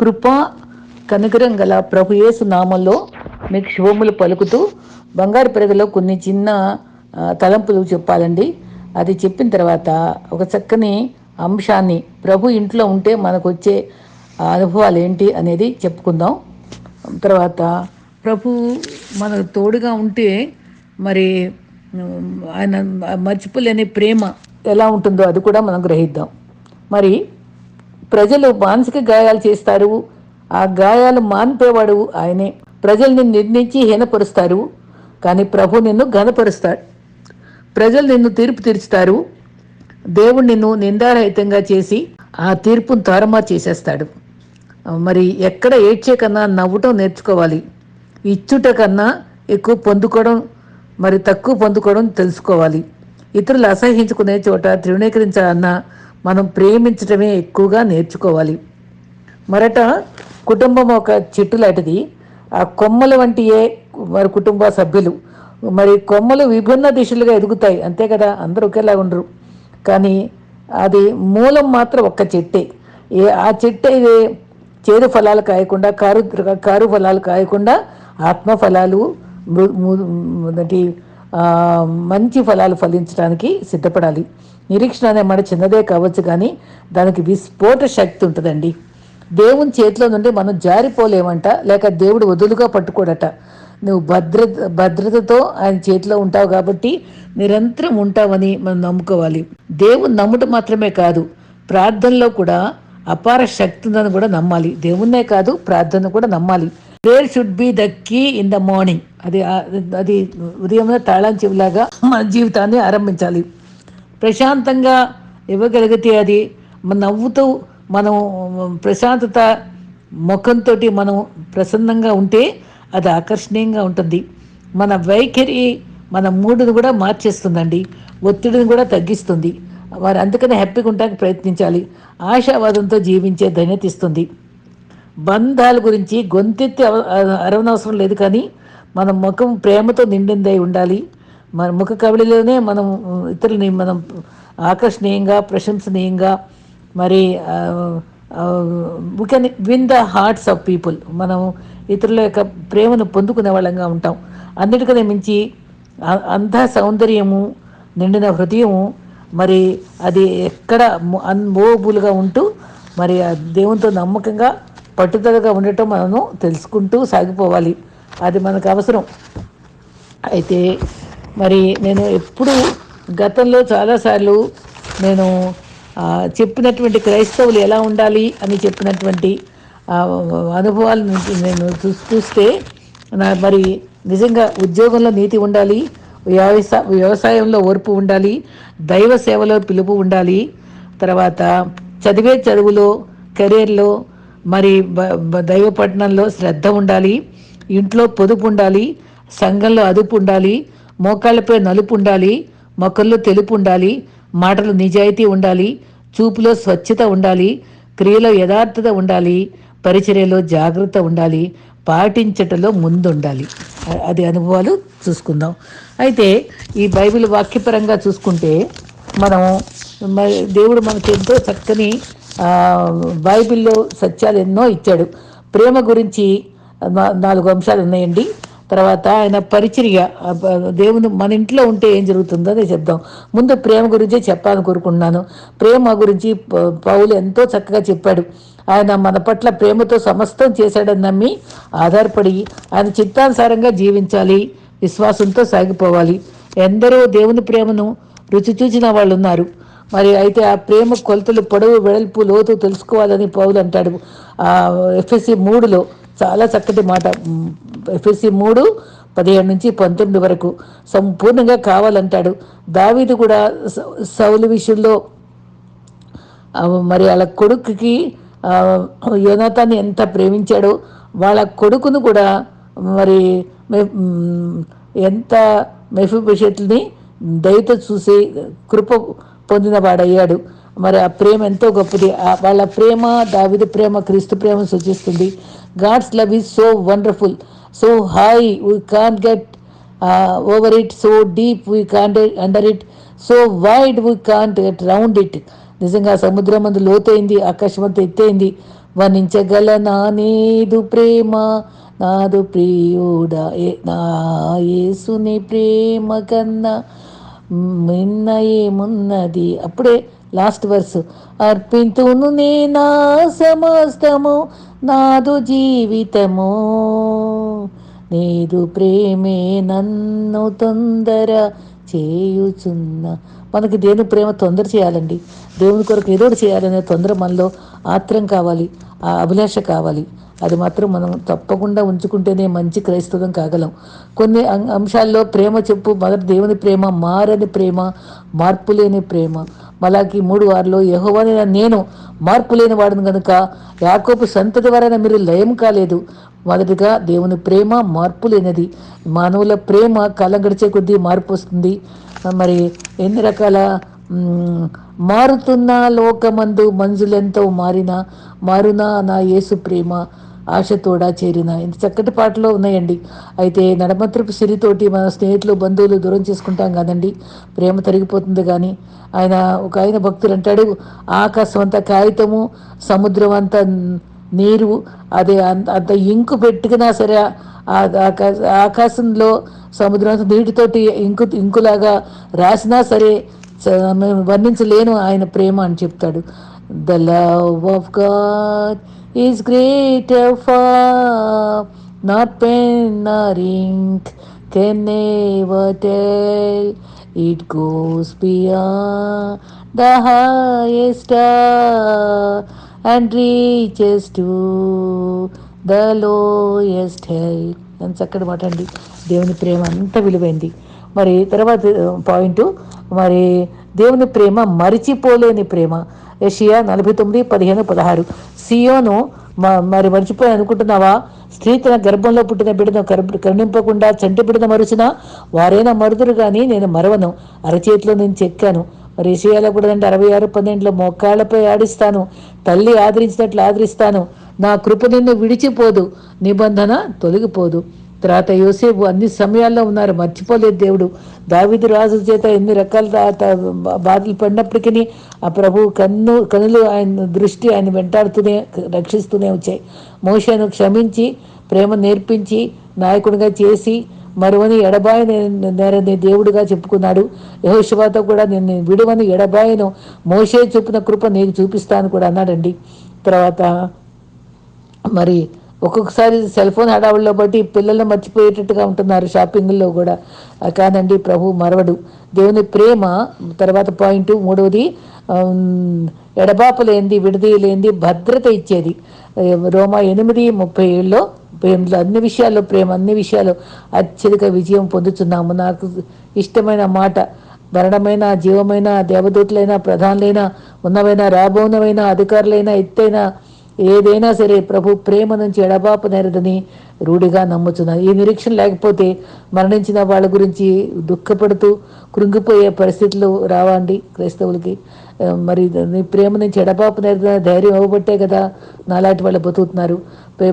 కృప కనుగరం గల ప్రభు యేసు నామంలో మీకు శుభములు పలుకుతూ బంగారు పెరగలో కొన్ని చిన్న తలంపులు చెప్పాలండి. అది చెప్పిన తర్వాత ఒక చక్కని అంశాన్ని ప్రభు ఇంట్లో ఉంటే మనకు వచ్చే అనుభవాలు ఏంటి అనేది చెప్పుకుందాం. తర్వాత ప్రభు మనకు తోడుగా ఉంటే మరి ఆయన మర్చిపోలేని ప్రేమ ఎలా ఉంటుందో అది కూడా మనం గ్రహిద్దాం. మరి ప్రజలు మానసిక గాయాలు చేస్తారు. ఆ గాయాలు మాన్పేవాడు ఆయనే. ప్రజల్ని నిర్ణయించి హీనపరుస్తారు. కానీ ప్రభు నిన్ను ఘనపరుస్తాడు. ప్రజలు నిన్ను తీర్పు తీర్చుతారు. దేవుడు నిన్ను నిందారహితంగా చేసి ఆ తీర్పును తారుమారు చేసేస్తాడు. మరి ఎక్కడ ఏడ్చే కన్నా నవ్వటం నేర్చుకోవాలి. ఇచ్చుట కన్నా ఎక్కువ పొందుకోవడం మరి తక్కువ పొందుకోవడం తెలుసుకోవాలి. ఇతరులు అసహించుకునే చోట తృణీకరించాలన్నా మనం ప్రేమించడమే ఎక్కువగా నేర్చుకోవాలి మరట కుటుంబం ఒక చెట్టు లాంటిది ఆ కొమ్మల వంటియే మరి కుటుంబ సభ్యులు మరి కొమ్మలు విభిన్న దిశలుగా ఎదుగుతాయి అంతే కదా అందరూ ఒకేలా ఉండరు కానీ అది మూలం మాత్రం ఒక్క చెట్టే ఏ ఆ చెట్టే చేదు ఫలాలు కాయకుండా కారు కారు ఫలాలు కాయకుండా ఆత్మ ఫలాలు మంచి ఫలాలు ఫలించడానికి సిద్ధపడాలి నిరీక్షణ అనే మాట చిన్నదే కావచ్చు కానీ దానికి విస్ఫోట శక్తి ఉంటుందండి. దేవుని చేతిలో నుండి మనం జారిపోలేమంట లేక దేవుడు వదులుగా పట్టుకోడట. నువ్వు భద్రత భద్రతతో ఆయన చేతిలో ఉంటావు కాబట్టి నిరంతరం ఉంటావని మనం నమ్ముకోవాలి. దేవుని నమ్ముట మాత్రమే కాదు ప్రార్థనలో కూడా అపార శక్తి ఉందని కూడా నమ్మాలి. దేవుణ్ణే కాదు ప్రార్థన కూడా నమ్మాలి. There should be the key in the morning అది అది ఉదయం తాళం చెవిలాగా మన జీవితాన్ని ఆరంభించాలి. ప్రశాంతంగా ఇవ్వగలిగితే అది నవ్వుతూ మనం ప్రశాంతత ముఖంతో మనం ప్రసన్నంగా ఉంటే అది ఆకర్షణీయంగా ఉంటుంది. మన వైఖరి మన మూడును కూడా మార్చేస్తుందండి. ఒత్తిడిని కూడా తగ్గిస్తుంది. వారు అందుకనే హ్యాపీగా ఉండడానికి ప్రయత్నించాలి. ఆశావాదంతో జీవించే ధన్యత ఇస్తుంది. బంధాల గురించి గొంతెత్తి అరవనవసరం లేదు కానీ మన ముఖం ప్రేమతో నిండిందై ఉండాలి. మన ముఖ కవలిలోనే మనం ఇతరులని మనం ఆకర్షణీయంగా ప్రశంసనీయంగా మరి we can win the hearts of people మనం ఇతరుల యొక్క ప్రేమను పొందుకునే వాళ్ళంగా ఉంటాం. అన్నిటికనే మించి అంత సౌందర్యము నిండిన హృదయము మరి అది ఎక్కడ అన్మోబుల్గా ఉంటూ మరి దేవునితో నమ్మకంగా పట్టుదలగా ఉండటం మనము తెలుసుకుంటూ సాగిపోవాలి. అది మనకు అవసరం. అయితే మరి నేను ఎప్పుడు గతంలో చాలాసార్లు నేను చెప్పినటువంటి క్రైస్తవులు ఎలా ఉండాలి అని చెప్పినటువంటి అనుభవాల నుంచి నేను చూస్తే నా మరి నిజంగా ఉద్యోగంలో నీతి ఉండాలి వ్యవసాయ వ్యవసాయంలో ఓర్పు ఉండాలి దైవ సేవలో పిలుపు ఉండాలి తర్వాత చదివే చదువులో కెరీర్లో మరి దైవ పట్టణంలో శ్రద్ధ ఉండాలి ఇంట్లో పొదుపు ఉండాలి సంఘంలో అదుపు ఉండాలి మోకాళ్ళపై నలుపు ఉండాలి మొక్కల్లో తెలుపు ఉండాలి మాటలు నిజాయితీ ఉండాలి చూపులో స్వచ్ఛత ఉండాలి క్రియలో యథార్థత ఉండాలి పరిచర్యలో జాగ్రత్త ఉండాలి పాటించటంలో ముందుండాలి. అది అనుభవాలు చూసుకుందాం. అయితే ఈ బైబిల్ వాక్యపరంగా చూసుకుంటే మనం దేవుడు మనకి ఎంతో చక్కని బైబిల్లో సత్యాలు ఎన్నో ఇచ్చాడు. ప్రేమ గురించి నాలుగు అంశాలు ఉన్నాయండి. తర్వాత ఆయన పరిచర్య దేవుని మన ఇంట్లో ఉంటే ఏం జరుగుతుందో అదే చెప్దాం. ముందు ప్రేమ గురించే చెప్పాలని కోరుకుంటున్నాను. ప్రేమ గురించి పౌలు ఎంతో చక్కగా చెప్పాడు. ఆయన మన పట్ల ప్రేమతో సమస్తం చేశాడని నమ్మి ఆధారపడి ఆయన చిత్తానుసారంగా జీవించాలి విశ్వాసంతో సాగిపోవాలి. ఎందరో దేవుని ప్రేమను రుచి చూచిన వాళ్ళు ఉన్నారు. మరి అయితే ఆ ప్రేమ కొలతలు పొడవు వెడల్పు లోతు తెలుసుకోవాలని పౌలు అంటాడు. ఎఫ్ఎస్సి మూడులో చాలా చక్కటి మాట. ఎఫ్ఎస్సి మూడు పదిహేడు నుంచి పంతొమ్మిది వరకు సంపూర్ణంగా కావాలంటాడు. దావీదు కూడా సౌలు విషయంలో మరి వాళ్ళ కొడుకుకి యోనాథాన్ని ఎంత ప్రేమించాడో వాళ్ళ కొడుకును కూడా మరి ఎంత మెఫిబిషెట్ని దయతో చూసి కృప పొందిన వాడయ్యాడు మరి ఆ ప్రేమ ఎంతో గొప్పది. వాళ్ళ ప్రేమ దావిద ప్రేమ క్రీస్తు ప్రేమ సూచిస్తుంది. God's love is so wonderful so high we can't get over it so deep we can't under it so wide we can't get round it నిజంగా సముద్రం అంత లోతైంది ఆకాశం అంత ఎత్తైంది. వర్ణించగలనా నేదు ప్రేమ? నాదు ప్రియుడా ఏ- నా యేసుని ప్రేమ కన్నా నిన్న ఏమున్నది? అప్పుడే లాస్ట్ వర్స్. అర్పింతును నేనా సమస్తము నాదు జీవితము నీదు ప్రేమే నన్ను తొందర చేయుచున్న. మనకి దేని ప్రేమ తొందర చేయాలండి. దేవుని కొరకు ఏదో ఒకటి చేయాలనే తొందర మనలో ఆత్రం కావాలి ఆ అభిలాష కావాలి. అది మాత్రం మనం తప్పకుండా ఉంచుకుంటేనే మంచి క్రైస్తవం కాగలం. కొన్ని అం- అంశాల్లో ప్రేమ చెప్పు మొదటి దేవుని ప్రేమ మారని ప్రేమ మార్పు లేని ప్రేమ. మలాకి మూడు వారిలో యహోవని నేను. మార్పు లేని వాడిని కనుక యాకోపు సంతతి వరైన మీరు లయం కాలేదు. మొదటిగా దేవుని ప్రేమ మార్పు లేనిది. మానవుల ప్రేమ కాలం గడిచే కొద్దీ మార్పు వస్తుంది. మరి ఎన్ని రకాల మారుతున్న లోకమందు మంజులెంతో మారిన మారునా నా యేసు ప్రేమ. ఆశతోడా చేరిన. ఇంత చక్కటి పాటలో ఉన్నాయండి. అయితే నడమత్రపు సిరితోటి మన స్నేహితులు బంధువులు దూరం చేసుకుంటాం కదండి. ప్రేమ తరిగిపోతుంది కానీ ఆయన ఒక ఆయన భక్తులు అంటాడు ఆకాశం అంతా కాగితము సముద్రం అంతా నీరు. అదే అంత అంత ఇంకు పెట్టుకున్నా సరే ఆకాశ ఆకాశంలో సముద్రం అంతా నీటితోటి ఇంకు ఇంకులాగా రాసినా సరే మేము వర్ణించలేను ఆయన ప్రేమ అని చెప్తాడు. The love of God is greater far, not pen nor ink can never tell. It goes beyond the highest star and reaches to the lowest hell. అని చక్కటి మాట అండి దేవుని ప్రేమ అంత విలువైంది మరి తర్వాత పాయింట్ మరి దేవుని ప్రేమ మరిచిపోలేని ప్రేమ. ఏషియా నలభై తొమ్మిది పదిహేను పదహారు. సియోను మ- మరి మర్చిపోయి అనుకుంటున్నావా? స్త్రీ తన గర్భంలో పుట్టిన బిడ్డను కరుణింపకుండా చంటి బిడ్డను మరుచిన వారైనా మరుదురు కానీ నేను మరవను. అరచేతిలో నేను చెక్కాను. మరి ఏషియాలో కూడా అంటే అరవై ఆరు పన్నెండులో మోకాళ్ళపై ఆడిస్తాను. తల్లి ఆదరించినట్లు ఆదరిస్తాను. నా కృప నిన్ను విడిచిపోదు. నిబంధన తొలగిపోదు. తర్వాత యోసేపు అన్ని సమయాల్లో ఉన్నారు మర్చిపోలేదు దేవుడు. దావిదు రాజు చేత ఎన్ని రకాల బాధలు పడినప్పటికీ ఆ ప్రభు కన్ను కనులు ఆయన దృష్టి ఆయన వెంటాడుతూనే రక్షిస్తూనే వచ్చాయి. మోషను క్షమించి ప్రేమ నేర్పించి నాయకుడిగా చేసి మరువని ఎడబాయని నేరని దేవుడిగా చెప్పుకున్నాడు. యహోశివాతో కూడా నేను విడువని ఎడబాయను మోషే చూపిన కృప నీకు చూపిస్తాను కూడా అన్నాడండి. తర్వాత మరి ఒక్కొక్కసారి సెల్ ఫోన్ హడావుల్లో బట్టి పిల్లలు మర్చిపోయేటట్టుగా ఉంటున్నారు షాపింగ్లో కూడా. కాదండి కానండి ప్రభు మరవడు. దేవుని ప్రేమ తర్వాత పాయింట్ మూడవది ఎడబాపు లేనిది విడది లేనిది భద్రత ఇచ్చేది. రోమా ఎనిమిది ముప్పై ఏళ్ళలో ప్రేమలో అన్ని విషయాల్లో ప్రేమ అన్ని విషయాల్లో అత్యధిక విజయం పొందుతున్నాము. నాకు ఇష్టమైన మాట మరణమైన జీవమైన దేవదూతులైన ప్రధానులైన ఉన్నవైన రాబోనవైనా అధికారులైన ఎత్తైన ఏదైనా సరే ప్రభు ప్రేమ నుంచి ఎడబాపు నేరదని రూఢిగా నమ్ముతున్నాను ఈ నిరీక్షణ లేకపోతే మరణించిన వాళ్ళ గురించి దుఃఖపడుతూ కృంగిపోయే పరిస్థితులు రావండి క్రైస్తవులకి. మరి నీ ప్రేమ నుంచి ఎడబాపు నేరదని ధైర్యం ఇవ్వబట్టే కదా నాలాంటి వాళ్ళు బతుకుతున్నారు.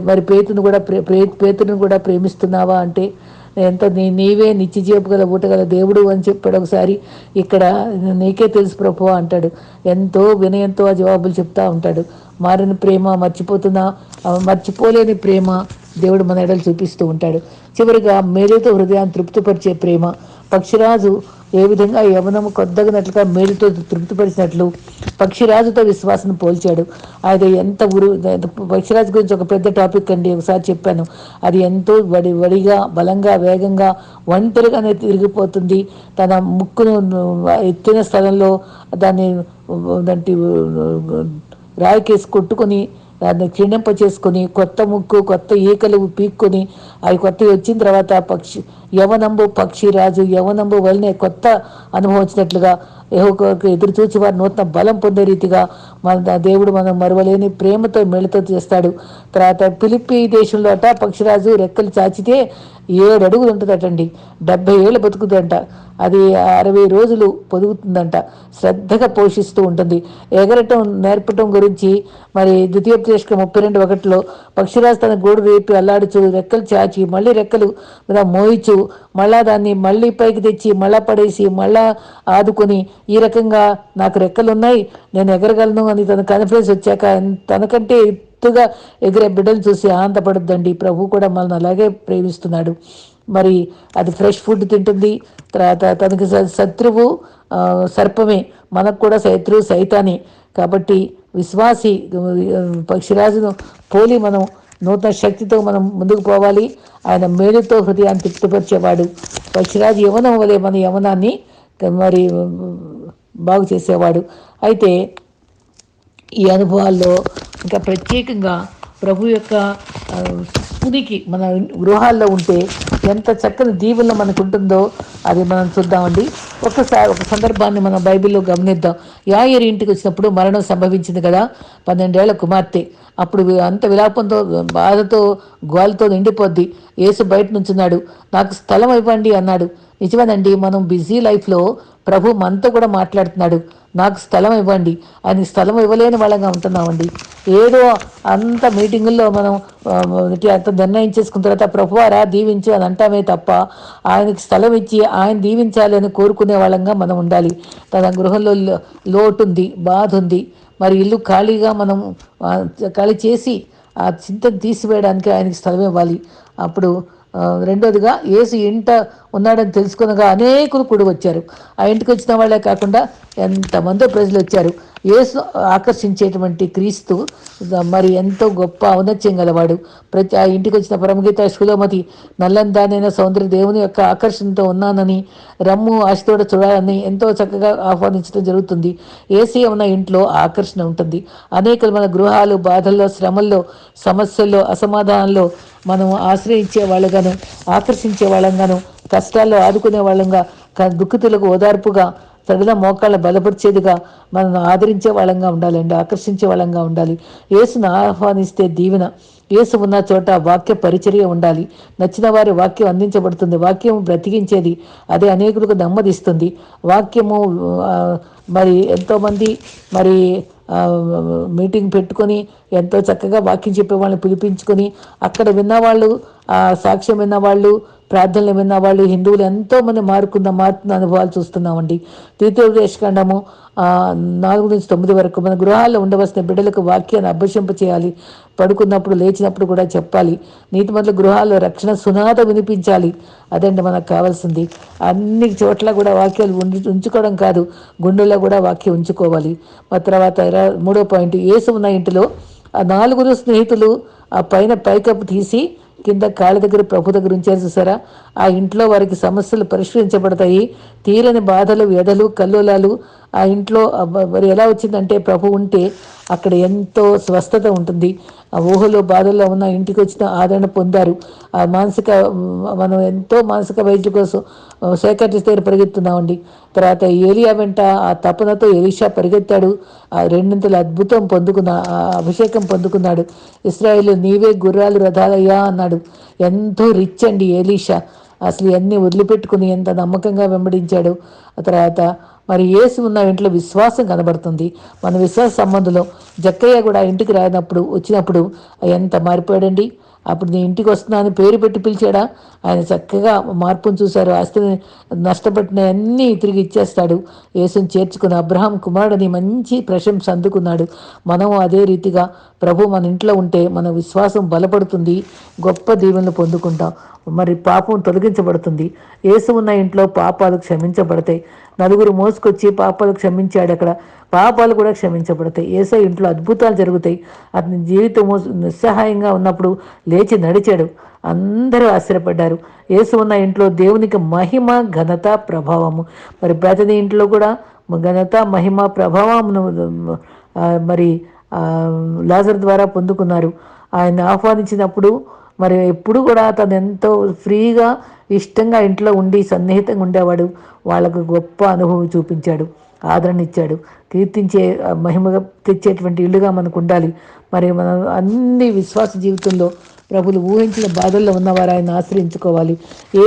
మరి పేతును కూడా ప్రే ప్రే- పేతును కూడా ప్రేమిస్తున్నావా అంటే ఎంత నీ నీవే నిత్య జీవపు గల ఊటగల దేవుడు అని చెప్పాడు ఒకసారి. ఇక్కడ నీకే తెలుసు ప్రభు అంటాడు. ఎంతో వినయంతో ఆ జవాబులు చెప్తా ఉంటాడు. మారిన ప్రేమ మర్చిపోతున్న మర్చిపోలేని ప్రేమ దేవుడు మన ఎడలు చూపిస్తూ ఉంటాడు. చివరిగా మేలుతో హృదయాన్ని తృప్తిపరిచే ప్రేమ. పక్షిరాజు ఏ విధంగా యవనము కొద్దగినట్లుగా మేలుతో తృప్తిపరిచినట్లు పక్షిరాజుతో విశ్వాసం పోల్చాడు. అది ఎంత ఉరు పక్షిరాజు గురించి ఒక పెద్ద టాపిక్ అండి ఒకసారి చెప్పాను. అది ఎంతో వడి వడిగా బలంగా వేగంగా ఒంటరిగానే తిరిగిపోతుంది. తన ముక్కును ఎత్తిన స్థలంలో దాన్ని దాంటి రాయికేసి కొట్టుకొని దాన్ని క్షీణింప చేసుకొని కొత్త ముక్కు కొత్త ఈకలు పీక్కొని అవి కొత్తవి వచ్చిన తర్వాత పక్షి యవనంబు పక్షి రాజు యవనంబు వలనే కొత్త అనుభవం వచ్చినట్లుగా ఎదురు చూచి వారు నూతన బలం పొందే రీతిగా మన దేవుడు మనం మరవలేని ప్రేమతో మెళుతో చేస్తాడు. తర్వాత పిలిపి దేశంలో అట పక్షిరాజు రెక్కలు చాచితే ఏడు అడుగులు ఉంటుందటండి. డెబ్బై ఏళ్ళు బతుకుతుందంట. అది అరవై రోజులు పొదుగుతుందంట. శ్రద్ధగా పోషిస్తూ ఉంటుంది. ఎగరటం నేర్పటం గురించి మరి ద్వితీయోపదేశక ముప్పై రెండు ఒకటిలో పక్షిరాజు తన గూడు రేపి అల్లాడుచు రెక్కలు చాచి మళ్ళీ రెక్కలు మోయిచు మళ్ళా దాన్ని మళ్ళీ పైకి తెచ్చి మళ్ళా పడేసి మళ్ళా ఆదుకొని ఈ రకంగా నాకు రెక్కలు ఉన్నాయి నేను ఎగరగలను అని తన కాన్ఫిడెన్స్ వచ్చాక తనకంటే ఎత్తుగా ఎగిరే బిడ్డలు చూసి ఆనందపడద్దండి. ప్రభు కూడా మనల్ని అలాగే ప్రేమిస్తున్నాడు. మరి అది ఫ్రెష్ ఫుడ్ తింటుంది. తర్వాత తనకి శత్రువు సర్పమే. మనకు కూడా శత్రువు సైతాని. కాబట్టి విశ్వాసి పక్షిరాజును పోలి మనం నూతన శక్తితో మనం ముందుకు పోవాలి. ఆయన మేలుతో హృదయాన్ని తృప్తిపరిచేవాడు. పక్షిరాజు యవనం వలె మన యవనాన్ని మరి బాగు చేసేవాడు. అయితే ఈ అనుభవాల్లో ఇంకా ప్రత్యేకంగా ప్రభు యొక్క ఉనికి మన గృహాల్లో ఉంటే ఎంత చక్కని దీవుల్లో మనకు ఉంటుందో అది మనం చూద్దామండి. ఒకసారి ఒక సందర్భాన్ని మనం బైబిల్లో గమనిద్దాం. యాయర్ ఇంటికి వచ్చినప్పుడు మరణం సంభవించింది కదా పన్నెండేళ్ళ కుమార్తె. అప్పుడు అంత విలాపంతో బాధతో గోలతో నిండిపోద్ది. ఏసు బయట నుంచున్నాడు. నాకు స్థలం ఇవ్వండి అన్నాడు. నిజమేనండి మనం బిజీ లైఫ్లో ప్రభు మనతో కూడా మాట్లాడుతున్నాడు. నాకు స్థలం ఇవ్వండి. ఆయన స్థలం ఇవ్వలేని వాళ్ళంగా ఉంటున్నామండి. ఏదో అంత మీటింగుల్లో మనం అంత నిర్ణయం చేసుకున్న తర్వాత ప్రభువారా దీవించు అని అంటామే తప్ప ఆయనకి స్థలం ఇచ్చి ఆయన దీవించాలి అని కోరుకునే వాళ్ళంగా మనం ఉండాలి. తన గృహంలో లోటు ఉంది బాధ ఉంది. మరి ఇల్లు ఖాళీగా మనం ఖాళీ చేసి ఆ చింతను తీసివేయడానికి ఆయనకి స్థలం ఇవ్వాలి. అప్పుడు రెండోదిగా ఏసు ఇంట ఉన్నాడని తెలుసుకునగా అనేకులు కూడి వచ్చారు ఆ ఇంటికి వచ్చిన వాళ్ళే కాకుండా ఎంతమందో ప్రజలు వచ్చారు. యేసు ఆకర్షించేటువంటి క్రీస్తు మరి ఎంతో గొప్ప ఔన్నత్యం గలవాడు. ప్రతి ఆ ఇంటికి వచ్చిన పరమగీత శులమతి నల్లందానైన సౌందర్య దేవుని యొక్క ఆకర్షణతో ఉన్నానని రమ్ము ఆశతోడ చూడాలని ఎంతో చక్కగా ఆహ్వానించడం జరుగుతుంది. ఏసీ ఉన్న ఇంట్లో ఆకర్షణ ఉంటుంది. అనేక మన గృహాలు బాధల్లో శ్రమల్లో సమస్యల్లో అసమాధానంలో మనం ఆశ్రయించే వాళ్ళగాను ఆకర్షించే వాళ్ళంగాను కష్టాల్లో ఆదుకునే వాళ్ళంగా దుఃఖితులకు ఓదార్పుగా తగిన మోకాళ్ళ బలపరిచేదిగా మనల్ని ఆదరించే వాళ్ళంగా ఉండాలండి ఆకర్షించే వాళ్ళంగా ఉండాలి. యేసును ఆహ్వానిస్తే దీవెన యేసు ఉన్న చోట వాక్య పరిచర్య ఉండాలి. నచ్చిన వారి వాక్యం అందించబడుతుంది వాక్యం బ్రతికించేది అదే అనేకులకు నెమ్మదిస్తుంది. వాక్యము మరి ఎంతోమంది మరి మీటింగ్ పెట్టుకొని ఎంతో చక్కగా వాక్యం చెప్పే వాళ్ళని పిలిపించుకొని అక్కడ విన్నవాళ్ళు సాక్ష్యం విన్నవాళ్ళు ప్రార్థనలు విన్న వాళ్ళు హిందువులు ఎంతోమంది మారుకున్న మారుతున్న అనుభవాలు చూస్తున్నామండి. తీర్థోపదేశకాండము నాలుగు నుంచి తొమ్మిది వరకు మన గృహాల్లో ఉండవలసిన బిడ్డలకు వాక్యాన్ని అభ్యసింప చేయాలి. పడుకున్నప్పుడు లేచినప్పుడు కూడా చెప్పాలి. నీటి మొదల గృహాల్లో రక్షణ సునాద వినిపించాలి. అదండి మనకు కావాల్సింది. అన్ని చోట్ల కూడా వాక్యాలు ఉంచుకోవడం కాదు. గుండెల్లో కూడా వాక్యం ఉంచుకోవాలి. ఆ తర్వాత మూడో పాయింట్ ఏసు ఉన్న ఇంటిలో ఆ నాలుగురు స్నేహితులు ఆ పైన పైకప్పు తీసి కింద కాళ్ళ దగ్గర ప్రభు దగ్గర ఉంచారు చూసారా? ఆ ఇంట్లో వారికి సమస్యలు పరిష్కరించబడతాయి. తీరని బాధలు వ్యధలు కల్లోలాలు ఆ ఇంట్లో మరి ఎలా వచ్చిందంటే ప్రభు ఉంటే అక్కడ ఎంతో స్వస్థత ఉంటుంది. ఆ ఊహలో బాధల్లో ఉన్న ఇంటికి వచ్చిన ఆదరణ పొందారు. ఆ మానసిక మనం ఎంతో మానసిక వైద్యుల కోసం సేకరిస్తే పరిగెత్తున్నామండి. తర్వాత ఏలియా వెంట ఆ తపనతో ఎలీషా పరిగెత్తాడు. ఆ రెండింతల అద్భుతం పొందుకున్న ఆ అభిషేకం పొందుకున్నాడు. ఇస్రాయేల్ నీవే గుర్రాలు రథాలయ్యా అన్నాడు. ఎంతో రిచ్ అండి ఏలీషా అసలు ఇవన్నీ వదిలిపెట్టుకుని ఎంత నమ్మకంగా వెంబడించాడు. ఆ తర్వాత మరి ఏసు ఉన్న ఇంట్లో విశ్వాసం కనబడుతుంది. మన విశ్వాస సంబంధంలో జక్కయ్య కూడా ఇంటికి రానప్పుడు వచ్చినప్పుడు ఎంత మారిపోయాడండి? అప్పుడు నీ ఇంటికి వస్తున్నాను పేరు పెట్టి పిలిచాడా? ఆయన చక్కగా మార్పును చూశారు. ఆస్తిని నష్టపట్టిన అన్నీ తిరిగి ఇచ్చేస్తాడు. యేసుని చేర్చుకుని అబ్రహాం కుమారుడిని మంచి ప్రశంస అందుకున్నాడు. మనం అదే రీతిగా ప్రభు మన ఇంట్లో ఉంటే మన విశ్వాసం బలపడుతుంది గొప్ప దీవెనలు పొందుకుంటాం. మరి పాపం తొలగించబడుతుంది. యేసు ఉన్న ఇంట్లో పాపాలు క్షమించబడతాయి. నలుగురు మోసుకొచ్చి పాపాలు క్షమించాడు అక్కడ. పాపాలు కూడా క్షమించబడతాయి. ఏసో ఇంట్లో అద్భుతాలు జరుగుతాయి. అతని జీవితం నిస్సహాయంగా ఉన్నప్పుడు లేచి నడిచాడు. అందరూ ఆశ్చర్యపడ్డారు. యేసు ఉన్న ఇంట్లో దేవునికి మహిమ ఘనత ప్రభావము. మరి ప్రతిదీ ఇంట్లో కూడా ఘనత మహిమ ప్రభావమును మరి లాజర్ ద్వారా పొందుకున్నారు. ఆయన ఆహ్వానించినప్పుడు మరి ఎప్పుడు కూడా తను ఎంతో ఫ్రీగా ఇష్టంగా ఇంట్లో ఉండి సన్నిహితంగా ఉండేవాడు. వాళ్ళకు గొప్ప అనుభవం చూపించాడు. ఆదరణ ఇచ్చాడు. కీర్తించే మహిమగా తెచ్చేటువంటి ఇల్లుగా మనకు ఉండాలి. మరి మన అన్ని విశ్వాస జీవితంలో ప్రభులు ఊహించిన బాధల్లో ఉన్నవారు ఆయన ఆశ్రయించుకోవాలి.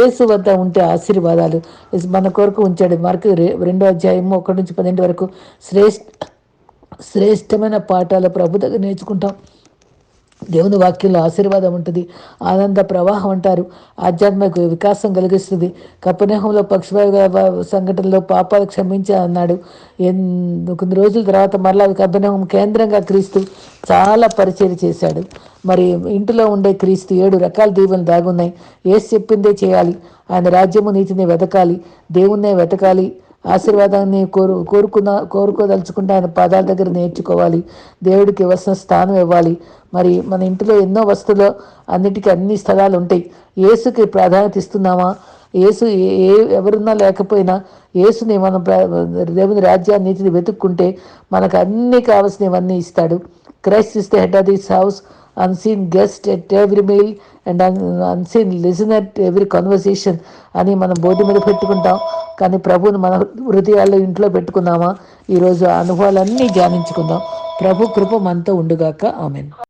ఏసు వద్ద ఉంటే ఆశీర్వాదాలు. మన కొరకు ఉంచాడు. మరకు రెండో అధ్యాయము ఒకటి నుంచి పన్నెండు వరకు శ్రేష్ఠ శ్రేష్టమైన పాఠాలు ప్రభు దగ్గర నేర్చుకుంటాం. దేవుని వాక్యంలో ఆశీర్వాదం ఉంటుంది ఆనంద ప్రవాహం అంటారు ఆధ్యాత్మిక వికాసం కలిగిస్తుంది. కపనేహంలో పక్షవాయు సంఘటనలో పాపాలు క్షమించా అన్నాడు. కొన్ని రోజుల తర్వాత మరలా కపనేహం కేంద్రంగా క్రీస్తు చాలా పరిచయం చేశాడు. మరి ఇంటిలో ఉండే క్రీస్తు ఏడు రకాల దీవులు దాగున్నాయి ఏసు చెప్పిందే చేయాలి. ఆయన రాజ్యము నీతిని వెతకాలి. దేవుణ్ణే వెతకాలి. ఆశీర్వాదాన్ని కోరు కోరుకున్న కోరుకోదలుచుకుంటే ఆయన పాదాల దగ్గర నేర్చుకోవాలి. దేవుడికి ఇవ్వాల్సిన స్థానం ఇవ్వాలి. మరి మన ఇంటిలో ఎన్నో వస్తువులు అన్నిటికీ అన్ని స్థలాలు ఉంటాయి. ఏసుకి ప్రాధాన్యత ఇస్తున్నామా? ఏసు ఏ ఎవరున్నా లేకపోయినా ఏసుని మనం దేవుని రాజ్యాన్ని నీతిని వెతుక్కుంటే మనకు అన్ని కావాల్సినవన్నీ ఇస్తాడు. Christ is the head of this house unseen guest at every meal. And unseen listener at every conversation అని మనం బోర్డు మీద పెట్టుకుంటాం. కానీ ప్రభువుని మన హృదయాల్లో ఇంట్లో పెట్టుకున్నామా ఈరోజు అనుభవాలన్నీ ధ్యానించుకుందాం. ప్రభు కృప మనతో ఉండుగాక. ఆమెన్.